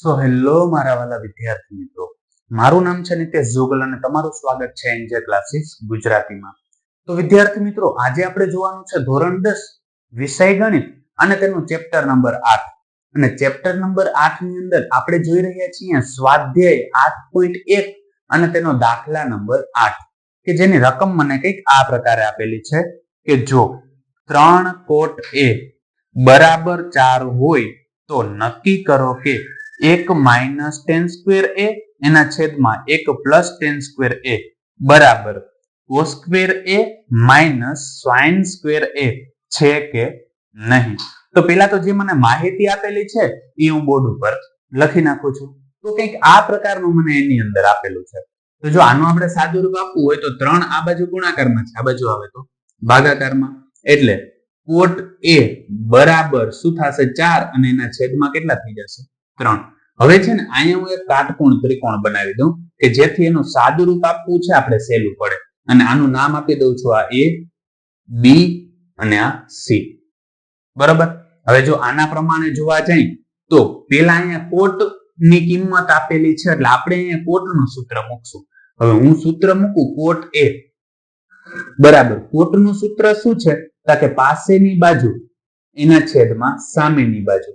So hello મારા વાલા વિદ્યાર્થી મિત્રો. મારું નામ છે નિતેશ જોગલ અને તમારું સ્વાગત છે એનજે ક્લાસીસ ગુજરાતીમાં. તો વિદ્યાર્થી મિત્રો, આજે આપણે જોવાનું છે ધોરણ દસ, વિષય ગણિત અને તેનું ચેપ્ટર નંબર આઠ. અને ચેપ્ટર નંબર આઠની અંદર આપણે જોઈ રહ્યા છીએ સ્વાધ્યાય આઠ પોઈન્ટ એક અને તેનો દાખલા નંબર આઠ. કે જેની રકમ મને કંઈક આ પ્રકારે આપેલી છે કે જો ત્રણ કોટ એ બરાબર ચાર હોય તો નક્કી કરો કે એક માઇનસ ટેન સ્ક્વેર એ, એના છેદમાં એક પ્લસ ટેન સ્ક્વેર એ. બરાબર. Cos square A minus sine square A. છે કે નહીં? તો પેલા તો જે મને માહિતી આપેલી છે, એ હું બોર્ડ ઉપર લખી નાખું છું. તો કંઈક આ પ્રકારનું મને એની અંદર આપેલું છે. તો જો આનું આપણે સાદું રૂપ આપવું હોય તો ત્રણ આ બાજુ ગુણાકારમાં છે. આ બાજુ આવે તો ભાગાકારમાં. એટલે કોટ એ બરાબર શું થશે? ચાર અને એના છેદમાં કેટલા થઈ જશે? ત્રણ. હવે છે ને, અહીંયા હું એક કાટકોણ ત્રિકોણ બનાવી દઉં, કે જેથી એનું સાદું રૂપ આપવું છે, આપણે સહેલું પડે. અને આનું નામ આપી દઉં છું આ એ, બી અને આ સી. બરોબર? હવે જો આના પ્રમાણે જોવા જઈએ તો પેલા અહીંયા કોટની કિંમત આપેલી છે, એટલે આપણે અહીંયા કોટનું સૂત્ર મૂકશું. હવે હું સૂત્ર મૂકું, કોટ એ. બરાબર. કોટનું સૂત્ર શું છે? કે પાસેની બાજુ, એના છેદમાં સામેની બાજુ.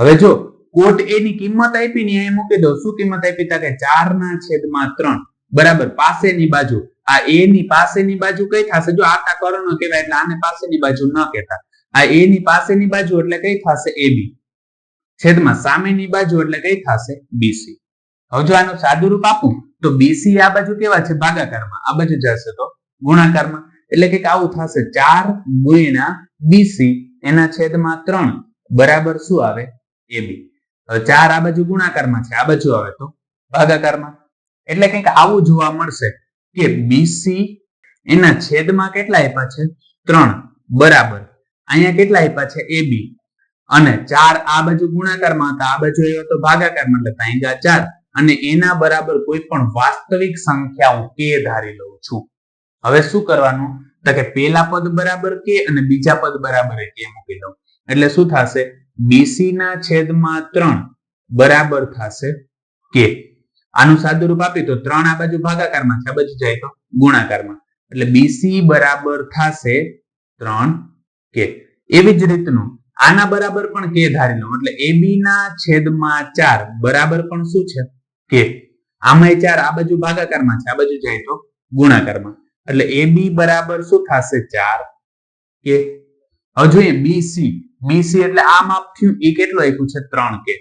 હવે જો કોટ એ ની કિંમત આપી ને અહીં મૂકી દો શું કિંમત આપી? તા કે ચાર ના છેદમાં ત્રણ. બરાબર. પાસેની બાજુ. આ એ ની પાસેની બાજુ કઈ થશે? જો આ કર્ણ કહેવાય એટલે આને પાસેની બાજુ ન કહેતા. આ એ ની પાસેની બાજુ એટલે કઈ થશે? એ બી. છેદમાં સામેની બાજુ એટલે કઈ થશે? બીસી હવે જો આનું સાદું રૂપ આપું, તો બીસી આ બાજુ કેવા છે? ભાગાકારમાં. આ બાજુ જશે તો ગુણાકારમાં. એટલે કે આવું થશે. ચાર ગુણ્યા બીસી એના છેદમાં ત્રણ. બરાબર શું આવે? એ બી. હવે ચાર આ બાજુ ગુણાકારમાં છે. આ બાજુ આવે તો ભાગાકારમાં. એટલે કંઈક આવું જોવા મળશે કે બીસી એના છેદમાં કેટલા આપ્યા છે? ત્રણ. બરાબર. અહીંયા કેટલા આપ્યા છે? એ બી અને ચાર આ બાજુ ગુણાકારમાં હતા. આ બાજુ આવ્યો તો ભાગાકારમાં. એટલે અહીંયા ચાર. અને એના બરાબર કોઈ પણ વાસ્તવિક સંખ્યા હું કે ધારી લઉં છું. હવે શું કરવાનું? તો કે પેલા પદ બરાબર કે અને બીજા પદ બરાબર કે મૂકી દઉં. એટલે શું થશે? બીસી ના છેદમાં ત્રણ બરાબર થશે કે. આનું સાદું રૂપ આપી તો ત્રણ આ બાજુ ભાગાકારમાં છે, આ બાજુ જાય તો ગુણાકારમાં. એટલે બીસી બરાબર થશે ત્રણ કે. એવી જ રીતનું આના બરાબર પણ કે ધારી લો, એટલે બી ના છેદમાં ચાર બરાબર પણ શું છે? કે. આમાં ચાર આ બાજુ ભાગાકારમાં છે, આ બાજુ જાય તો ગુણાકારમાં. એટલે એ બી બરાબર શું થશે? ચાર કે. હજુ એ બીસી બીસી એટલે આ માપ થયું એ કેટલું આપ્યું છે? ત્રણ કે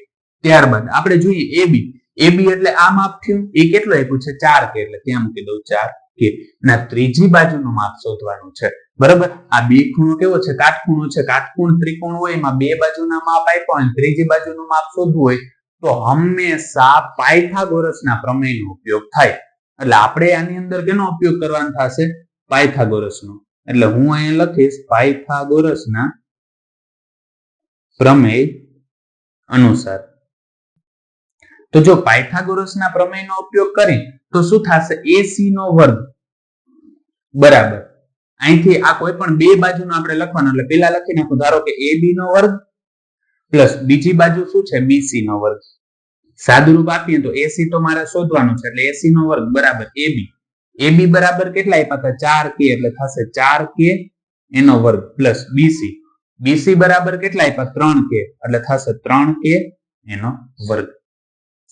ત્યારબાદ આપણે જોઈએ એ બી એ બી એટલે આ માપ થયું? એ કેટલું આપ્યું છે? ચાર કે એટલે ત્યાં મૂકી દઉં ચાર કે અને ત્રીજી બાજુનું માપ શોધવાનું છે. બરાબર? આ બે ખૂણો કેવો છે? કાટખૂણો છે. કાટખૂણ ત્રિકોણ હોય, એમાં બે બાજુના માપ આપ્યા હોય ત્રીજી બાજુનું માપ શોધવું હોય, તો હંમેશા પાયથાગોરસના પ્રમેયનો ઉપયોગ થાય. એટલે આપણે આની અંદર કેનો ઉપયોગ કરવાનો થશે? પાયથાગોરસનો. એટલે હું અહીંયા લખીશ, પાયથાગોરસના પ્રમેય અનુસાર. તો જો પાયથાગોરસના પ્રમેયનો ઉપયોગ કરી તો શું થશે? એસી નો વર્ગ. બરાબર. અહીંથી આ કોઈ પણ બે બાજુનો આપણે લખવાનો, એટલે પેલા લખી નાખું ધારો કે એ બી નો વર્ગ, પ્લસ બીજી બાજુ શું છે? બીસી નો વર્ગ. સાદુરૂપ આપીએ તો એસી તો મારે શોધવાનું છે, એટલે એસી નો વર્ગ, બરાબર. એ બી એ બી બરાબર કેટલા આપ્યા હતા? ચાર કે એટલે થશે ચાર કે એનો વર્ગ, પ્લસ બીસી બીસી બરાબર કેટલા આપ્યા? ત્રણ કે એટલે થશે ત્રણ કે એનો વર્ગ.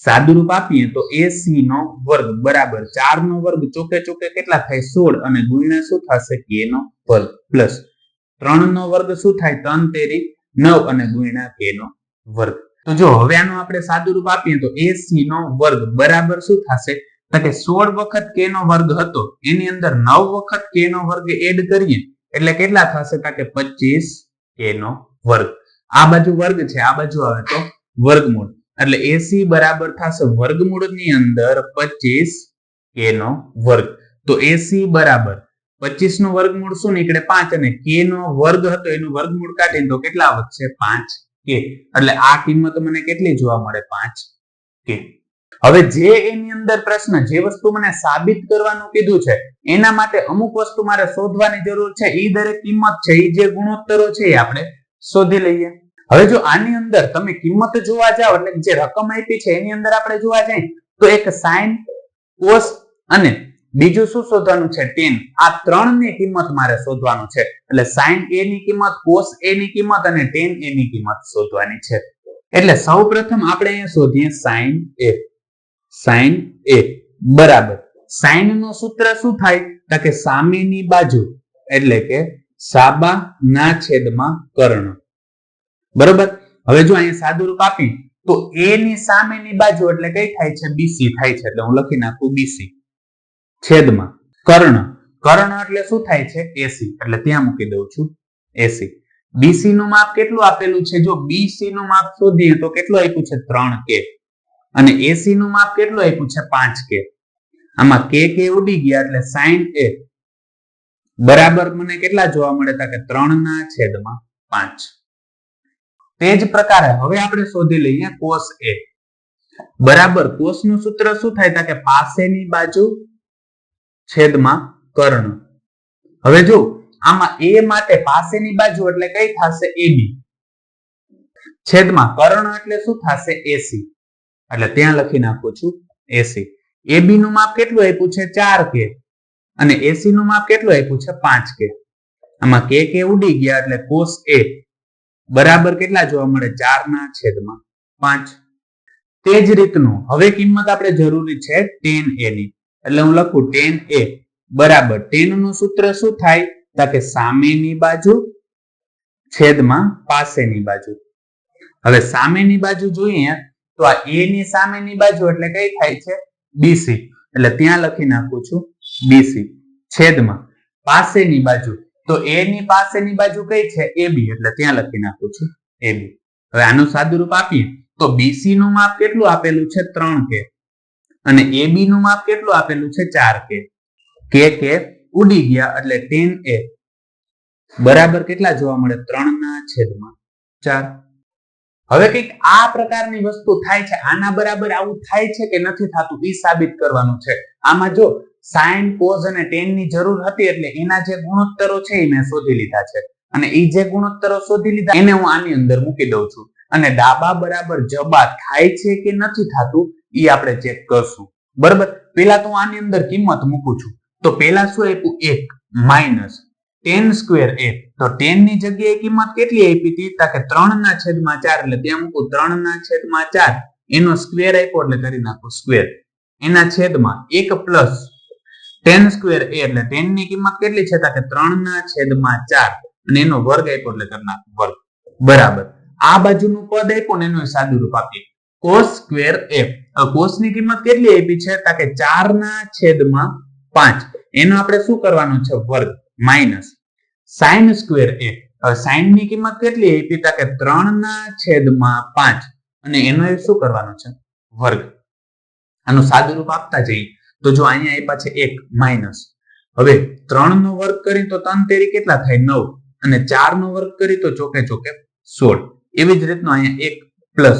સાદું રૂપ આપીએ તો એસી નો વર્ગ બરાબર. ચાર નો વર્ગ ચોકે ચોકે કેટલા થાય? સોળ. અને ગુણ્યા શું થશે? કે નો વર્ગ પ્લસ. ત્રણ નો વર્ગ શું થાય? ત્રણ તેરી નવ અને ગુણ્યા કે નો વર્ગ. તો જો હવે આનું આપણે સાદું રૂપ આપીએ તો એસી નો વર્ગ બરાબર શું થશે? તો કે સોળ વખત કે નો વર્ગ હતો. એની અંદર નવ વખત કે નો વર્ગ એડ કરીએ. એટલે કેટલા થશે? તો કે પચીસ કે નો વર્ગ. આ બાજુ વર્ગ છે, આ બાજુ આવે તો વર્ગમૂળ. એટલે એસી બરાબર થશે વર્ગમૂળની અંદર પચીસ કે નો વર્ગ. તો એસી બરાબર પચીસનું વર્ગમૂળ શું નીકળે પાંચ અને કે નો વર્ગ હતો, એનું વર્ગમૂળ કાઢીને તો કેટલા વધશે પાંચ કે. એટલે આ કિંમત મને કેટલી જોવા મળે? પાંચ કે. હવે જે એની અંદર પ્રશ્ન, જે વસ્તુ મને સાબિત કરવાનું કીધું છે, એના માટે અમુક વસ્તુ મારે શોધવાની જરૂર છે એ દરેક કિંમત છે એ જે ગુણોત્તરો છે એ આપણે શોધી લઈએ. હવે જો આની અંદર તમે કિંમત જોવા જાઓ, એટલે જે રકમ આપી છે એની અંદર આપણે જોવા જઈએ, તો એક સાઇન કોસ અને બીજું શું શોધવાનું છે? ટેન. આ ત્રણની કિંમત મારે શોધવાનું છે. એટલે સાઇન એ ની કિંમત, કોસ એ ની કિંમત અને ટેન એ ની કિંમત શોધવાની છે. એટલે સૌ પ્રથમ આપણે અહીંયા શોધીએ સાઇન એ. સાઈન એ. બરાબર. સાઈનનું સૂત્ર શું થાય? તો કે સામેની બાજુ, એટલે કે સાબા ના છેદમાં કર્ણ. બરોબર? હવે જો અહીંયા સાદું રૂપ આપી તો એ ની સામેની બાજુ એટલે કઈ થાય છે? બીસી થાય છે, એટલે હું લખી નાખું બીસી છેદમાં કર્ણ. કર્ણ એટલે શું થાય છે? એસી એટલે ત્યાં મૂકી દઉં છું એસી બીસી નું માપ કેટલું આપેલું છે? જો બીસી નું માપ શોધીએ તો કેટલું આપ્યું છે? ત્રણ કે અને એસી નું માપ કેટલું આપ્યું છે? પાંચ કે આમાં કે કે ઉડી ગયા એટલે સાઈન એ બરાબર મને કેટલા જોવા મળે તા કે ત્રણ ના છેદમાં પાંચ. તે જ પ્રકારે હવે આપણે શોધી લઈએ કોસ એ બરાબર કોસનું સૂત્ર શું થાય તા કે પાસેની બાજુ છેદમાં કર્ણ. હવે જો, આમાં એ માટે પાસેની બાજુ એટલે કઈ થશે? એબી છેદમાં કર્ણ એટલે શું થશે? એસી એટલે ત્યાં લખી નાખું છું એસી એબી નું માપ કેટલું આપ્યું છે? ચાર કે અને એસી નું માપ કેટલું આપ્યું છે? પાંચ કે આમાં કે કે ઉડી ગયા એટલે કોસ એ બરાબર કેટલા જોવા મળે? ચાર ના છેદમાં પાંચ. તે જ રીતનું હવે કિંમત આપણે જરૂરી છે ટેન એ ની. એટલે હું લખું ટેન એ બરાબર. ટેનનું સૂત્ર શું થાય? તો કે સામેની બાજુ છેદમાં પાસેની બાજુ. હવે સામેની બાજુ જોઈએ તો આ એ ની સામેની બાજુ એટલે કઈ થાય છે? બીસી એટલે ત્યાં લખી નાખું છું બીસી છેદમાં પાસેની બાજુ. તો એ ની પાસેની બાજુ કઈ છે? એબી એટલે ત્યાં લખી નાખું છું એ બી હવે આનું સાદું રૂપ આપીએ. તો બીસી નું માપ કેટલું આપેલું છે? ત્રણ કે અને એ બી નું માપ કેટલું આપેલું છે? ચાર કે કે કે ઉડી ગયા એટલે ટેન એ બરાબર કેટલા જોવા મળે? ત્રણ ના છેદમાં ચાર. હવે કંઈક આ પ્રકારની વસ્તુ થાય છે, આના બરાબર આવું થાય છે કે નથી થતું એ સાબિત કરવાનું છે. આમાં જો સાઇન કોઝ અને ટેનની જરૂર હતી એટલે એના જે ગુણોત્તરો છે એ મેં શોધી લીધા છે. અને એ જે ગુણોત્તરો શોધી લીધા, એને હું આની અંદર મૂકી દઉં છું. અને ડાબા બરાબર જબા થાય છે કે નથી થતું એ આપણે ચેક કરશું. બરાબર? પેલા તો હું આની અંદર કિંમત મૂકું છું. તો પેલા શું આપ્યું? એક માઇનસ ટેન સ્ક્વેર એક. તો ટેનની જગ્યાએ કિંમત કેટલી આપી હતી? તો કે ત્રણ ના છેદમાં ચાર, એટલે ત્યાં મૂકું ત્રણ ના છેદમાં ચાર. એનો સ્ક્વેર આપ્યો એટલે કરી નાખો સ્ક્વેર એના છેદમાં એક પ્લસ ટેન સ્ક્વેર એ એટલે ટેનની કિંમત કેટલી છે? કે ત્રણ ના છેદમાં ચાર. અને એનો વર્ગ આપ્યો એટલે કરી નાખો વર્ગ. બરાબર. આ બાજુનું પદ આપ્યું ને એનું સાદું રૂપ આપીએ. કોસ સ્ક્વેર એ કોસની કિંમત કેટલી આપી છે? તો કે ચાર ના છેદમાં પાંચ. એનો આપણે શું કરવાનું છે? વર્ગ. Minus sine square A. હવે સાઇનની કિંમત કેટલી આપી? તા કે ત્રણ ના છેદમાં પાંચ. અને એનો એ શું કરવાનું છે? વર્ગ. આનું સાદું રૂપ આપતા જઈએ. તો જો અહીંયા આપ્યા છે એક માઇનસ હવે ત્રણ નો વર્ગ કરી તો ત્રણ તેરી કેટલા થાય? નવ. અને ચાર નો વર્ગ કરી તો ચોકે ચોકે સોળ. એવી જ રીતનું અહીંયા એક પ્લસ.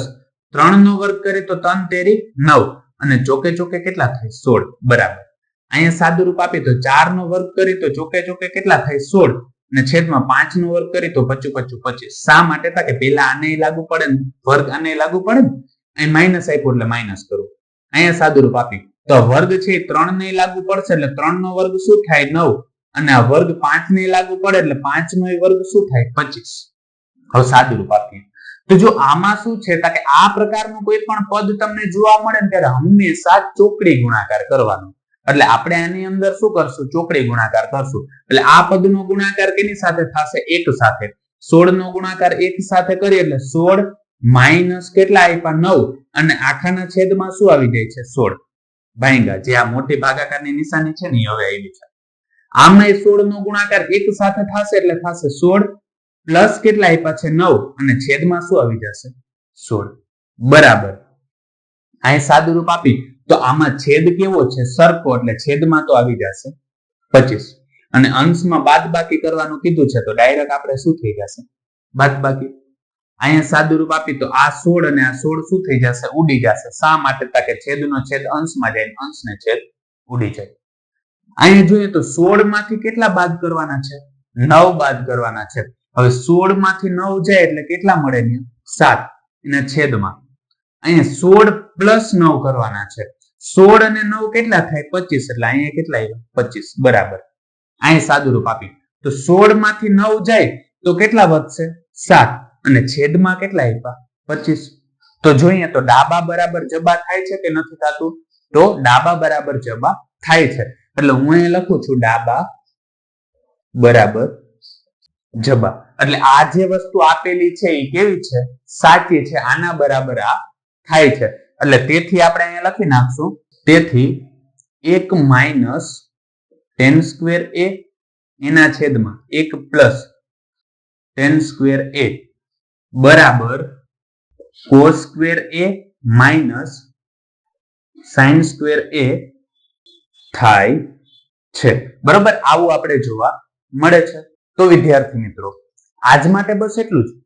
ત્રણ નો વર્ગ કરી તો ત્રણ તેરી નવ. અને ચોકે ચોકે કેટલા થાય? સોળ. બરાબર. અહીંયા સાદું રૂપ આપીએ તો ચાર નો વર્ગ કરી તો ચોકે ચોકે કેટલા થાય? સોળ. અને છેદમાં પાંચ નો વર્ગ કરી તો પચું પચું પચીસ. શા માટે? કે પેલા આને લાગુ પડે ને, વર્ગ આને લાગુ પડે ને, અહીં માઇનસ આપ્યું એટલે માઇનસ કરું. અહીંયા સાદુરૂપ આપી. તો વર્ગ છે ત્રણ ને લાગુ પડશે એટલે ત્રણ નો વર્ગ શું થાય? નવ. અને આ વર્ગ પાંચ ને લાગુ પડે એટલે પાંચ નો વર્ગ શું થાય? પચીસ. હવે સાદુરૂપ આપીએ. તો જો આમાં શું છે? કે આ પ્રકારનું કોઈ પણ પદ તમને જોવા મળે ને, ત્યારે હંમેશા ચોકડી ગુણાકાર કરવાનો. એટલે આપણે આની અંદર શું કરશું? ચોકડી ગુણાકાર કરશું. એટલે આ પદનો ગુણાકાર કેની સાથે થશે? એક સાથે. સોળ નો ગુણાકાર એક સાથે કરીએ એટલે સોળ માઇનસ કેટલા આપ્યા? નવ. અને આખાના છેદમાં શું આવી જાય છે? સોળ. ભાંગા જે આ મોટી ભાગાકારની નિશાની છે ને હવે આવી છે. આમાં સોળ નો ગુણાકાર એક સાથે થશે એટલે થશે સોળ પ્લસ કેટલા આપ્યા છે? નવ. અને છેદમાં શું આવી જશે? સોળ. બરાબર. અહીં સાદું રૂપ આપી. તો આમાં છેદ કેવો છે? સરખો એટલે છેદમાં તો આવી જશે. પચીસ. અને અંશમાં બાદ બાકી કરવાનું કીધું છે, તો ડાયરેક્ટ આપણે શું થઈ જશે? બાદ બાકી અહીંયા સાદુરૂપ આપી, તો આ સોળ અને આ સોળ શું થઈ જશે? ઉડી જશે. શા માટે? કે છેદનો છેદ અંશમાં જાય અંશને છેદ ઉડી જાય. અહીંયા જોઈએ તો સોળમાંથી કેટલા બાદ કરવાના છે? નવ બાદ કરવાના છે. હવે સોળમાંથી નવ જાય એટલે કેટલા મળે ને સાત. એના છેદમાં. અહીંયા સોળ પ્લસ નવ કરવાના છે. સોળ અને નવ કેટલા થાય? પચીસ. એટલે અહીંયા કેટલા આવ્યા? પચીસ. બરાબર. અહીંયા સાદુરૂપ આપી. તો સોળમાંથી નવ જાય તો કેટલા વધશે? સાત. અને છેદમાં કેટલા આપ્યા? પચીસ. તો જોઈએ તો ડાબા બરાબર જબા થાય છે કે નથી થતું? તો ડાબા બરાબર જબા થાય છે. એટલે હું અહીં લખું છું ડાબા બરાબર જબા. એટલે આ જે વસ્તુ આપેલી છે એ કેવી છે? સાચી છે. આના બરાબર આ થાય છે. એટલે તેથી આપણે અહીંયા લખી નાખશું. તેથી એક માઇનસ ટેન સ્ક્વેર એ એના છેદમાં એક પ્લસ ટેન સ્ક્વેર એ બરાબર cos square A minus sine square A થાય છે. બરાબર? આવું આપણે જોવા મળે છે. તો વિદ્યાર્થી મિત્રો, આજ માટે બસ એટલું જ.